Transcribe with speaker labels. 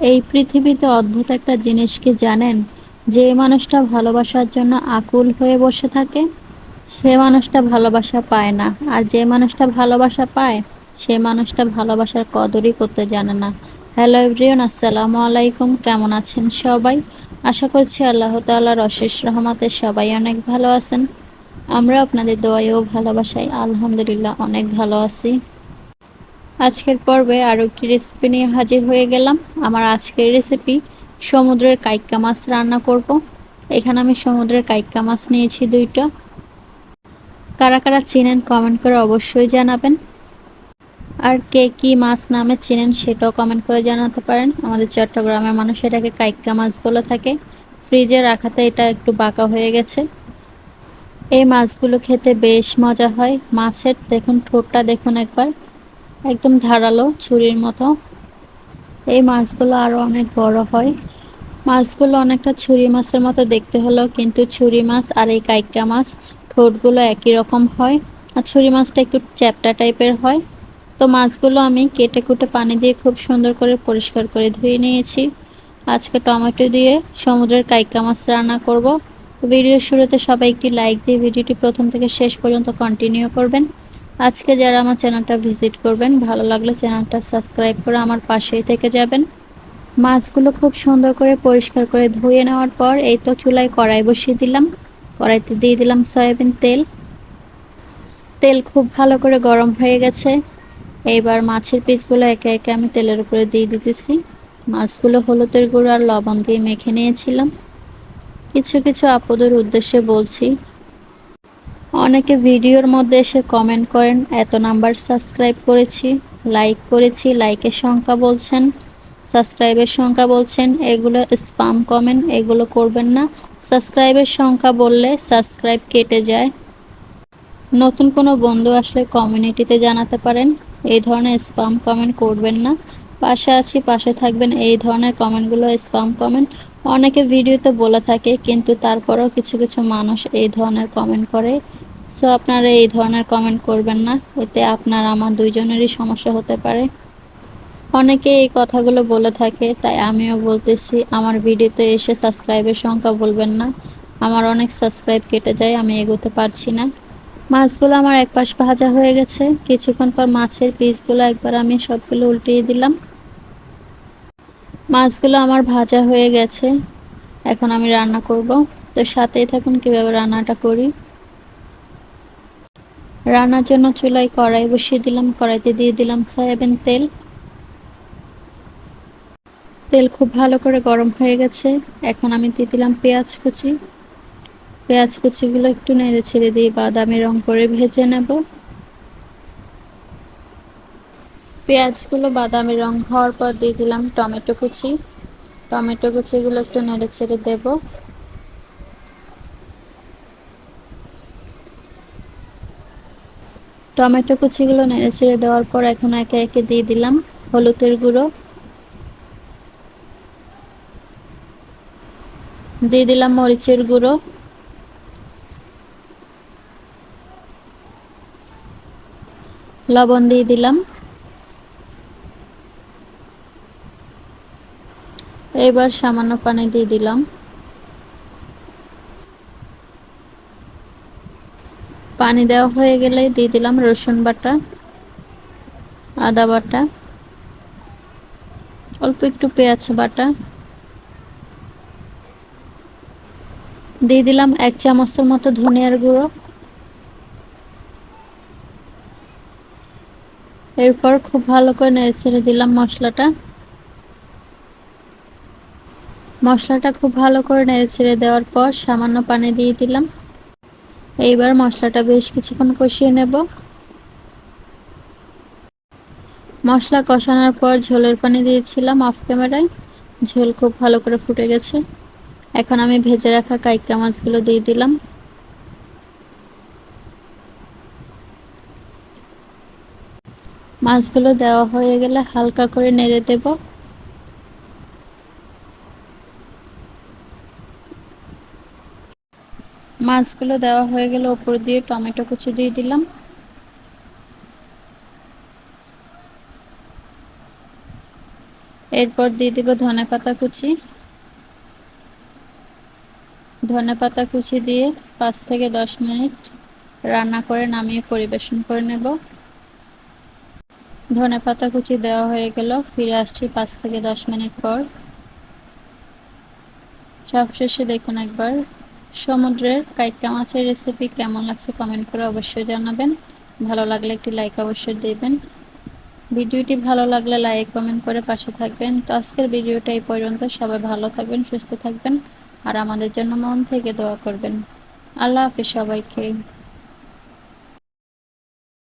Speaker 1: এই পৃথিবীতে অদ্ভুত একটা জিনিস কি জানেন? যে মানুষটা ভালোবাসার জন্য আকুল হয়ে বসে থাকে, সে মানুষটা ভালোবাসা পায় না। আর যে মানুষটা ভালোবাসা পায়, সে মানুষটা ভালোবাসার কদরই করতে জানে না। হ্যালো এভরিওন আসসালামু আলাইকুম। কেমন আছেন সবাই? আশা করছি আল্লাহ তাল্লাহর অশেষ রহমাতে সবাই অনেক ভালো আছেন। আমরা আপনাদের দোয়াইও ভালোবাসাই আলহামদুলিল্লাহ অনেক ভালো আছি। আজকের পর্বে আরও একটি রেসিপি নিয়ে হাজির হয়ে গেলাম। আমার আজকের রেসিপি সমুদ্রের কাইক্কা মাছ রান্না করব। এখানে আমি সমুদ্রের কাইক্কা মাছ নিয়েছি দুইটা। কারা কারা চিনেন কমেন্ট করে অবশ্যই জানাবেন। আর কে কী মাছ নামে চিনেন সেটাও কমেন্ট করে জানাতে পারেন। আমাদের চট্টগ্রামের মানুষ এটাকে কাইক্কা মাছ বলে থাকে। ফ্রিজে রাখাতে এটা একটু বাঁকা হয়ে গেছে। এই মাছগুলো খেতে বেশ মজা হয়। মাছের দেখুন ঠোঁটটা দেখুন একবার। একদম ধারালো ছুরির মতো। এই মাছগুলো আরও অনেক বড় হয়। মাছগুলো অনেকটা ছুরি মাছের মতো দেখতে হলো কিন্তু ছুরি মাছ আর এই কাইকা মাছ ঠোঁটগুলো একই রকম হয়। আর ছুরি মাছটা একটু চ্যাপটা টাইপের হয়। তো মাছগুলো আমি কেটে কুটে পানি দিয়ে খুব সুন্দর করে পরিষ্কার করে ধুয়ে নিয়েছি। আজকে টমেটো দিয়ে সমুদ্রের কাইকা মাছ রান্না করব। ভিডিও শুরুতে সবাই একটি লাইক দিয়ে ভিডিওটি প্রথম থেকে শেষ পর্যন্ত কন্টিনিউ করবেন। আজকে যারা আমার চ্যানেলটা ভিজিট করবেন, ভালো লাগলে চ্যানেলটা সাবস্ক্রাইব করে আমার পাশেই থেকে যাবেন। মাছগুলো খুব সুন্দর করে পরিষ্কার করে ধুয়ে নেওয়ার পর এই তো চুলায় কড়াই বসিয়ে দিলাম। কড়াইতে দিয়ে দিলাম সয়াবিন তেল। তেল খুব ভালো করে গরম হয়ে গেছে। এইবার মাছের পিসগুলো একে একে আমি তেলের উপরে দিয়ে দিতেছি। মাছগুলো হলুদের গুঁড়ো আর লবণ দিয়ে মেখে নিয়েছিলাম। কিছু কিছু আপদের উদ্দেশ্যে বলছি অনেকে ভিডিওর মধ্যে এসে কমেন্ট করেন, এত নাম্বার সাবস্ক্রাইব করেছি লাইক করেছি লাইকের সংখ্যা বলছেন সাবস্ক্রাইবের সংখ্যা বলছেন, এগুলো স্পাম কমেন্ট এগুলো করবেন না। সাবস্ক্রাইবের সংখ্যা বললে সাবস্ক্রাইব কেটে যায়। নতুন কোনো বন্ধু আসলে কমিউনিটিতে জানাতে পারেন, এই ধরনের স্পাম কমেন্ট করবেন না। পাশে আছি, পাশে থাকবেন, এই ধরনের কমেন্টগুলো স্পাম কমেন্ট অনেকে ভিডিওতে বলে থাকে, কিন্তু তারপরেও কিছু কিছু মানুষ এই ধরনের কমেন্ট করে। সো আপনারা এই ধরনের কমেন্ট করবেন না। এতে আপনার, আমার দুইজনেরই সমস্যা হতে পারে। অনেকে এই কথাগুলো বলে থাকে, তাই আমিও বলতেছি, আমার ভিডিওতে এসে সাবস্ক্রাইবের সংখ্যা বলবেন না। আমার অনেক সাবস্ক্রাইব কেটে যায়, আমি এগোতে পারছি না। মাছগুলো আমার এক পাশ ভাজা হয়ে গেছে। কিছুক্ষণ পর মাছের পিসগুলো একবার আমি সবগুলো উল্টিয়ে দিলাম। মাছগুলো আমার ভাজা হয়ে গেছে। এখন আমি রান্না করব। তো সাথেই থাকুন, কীভাবে রান্নাটা করি। রান্নার জন্য চুলায় কড়াই বসিয়ে দিলাম, কড়াইতে দিয়ে দিলাম সয়াবিন তেল। তেল খুব ভালো করে গরম হয়ে গেছে। এখন আমি দিয়ে দিলাম পেঁয়াজ কুচি। পেঁয়াজ কুচিগুলো একটু নেড়ে ছেড়ে দিয়ে বাদামি রং করে ভেজে নেব। পেঁয়াজগুলো বাদামি রং হওয়ার পর দিয়ে দিলাম টমেটো কুচি। টমেটো কুচিগুলো একটু নেড়ে ছেড়ে দেব। টমেটো কুচিগুলো নেড়ে ছেড়ে দেওয়ার পর এখন একে একে দিয়ে দিলাম হলুদের গুঁড়ো। দিয়ে দিলাম মরিচের গুঁড়ো। লবণ দিয়ে দিলাম। এবার সামান্য পানি দিয়ে দিলাম। পানি দেওয়া হয়ে গেলে দিয়ে দিলাম রসুন বাটা, আদা বাটা, অল্প একটু পেঁয়াজ বাটা। দিয়ে দিলাম এক চামচের মতো ধনিয়ার গুঁড়ো। এরপর খুব ভালো করে নেড়ে ছেড়ে দিলাম মশলাটা। মশলাটা খুব ভালো করে নেড়ে ছেড়ে দেওয়ার পর সামান্য পানি দিয়ে দিলাম। এইবার মশলাটা বেশ কিছুক্ষণ কষিয়ে নেব। মশলা কষানোর পর ঝোলের পানি দিয়েছিলাম অফ ক্যামেরায় ঝোল খুব ভালো করে ফুটে গেছে। এখন আমি ভেজে রাখা কাইকা মাছগুলো দিয়ে দিলাম। মাছগুলো দেওয়া হয়ে গেলে হালকা করে নেড়ে দেব। মাছগুলো দেওয়া হয়ে গেলে, ওপর দিয়ে টমেটো কুচি দিয়ে দিলাম। এরপর দিয়ে দিব ধনে পাতা কুচি। ধনে পাতা কুচি দিয়ে পাঁচ থেকে দশ মিনিট রান্না করে নামিয়ে পরিবেশন করে নেব। ধনে পাতা কুচি দেওয়া হয়ে গেল, ফিরে আসছি পাঁচ থেকে দশ মিনিট পর। সবশেষে দেখুন একবার সমুদ্রের কাইকা মাছের রেসিপি কেমন লাগছে কমেন্ট করে অবশ্যই জানাবেন। ভালো লাগলে একটি লাইক অবশ্যই দেবেন। ভিডিওটি ভালো লাগলে লাইক কমেন্ট করে পাশে থাকবেন। তো আজকের ভিডিওটা এই পর্যন্ত। সবাই ভালো থাকবেন, সুস্থ থাকবেন। আর আমাদের জন্য মন থেকে দোয়া করবেন। আল্লাহ হাফিজ সবাইকে।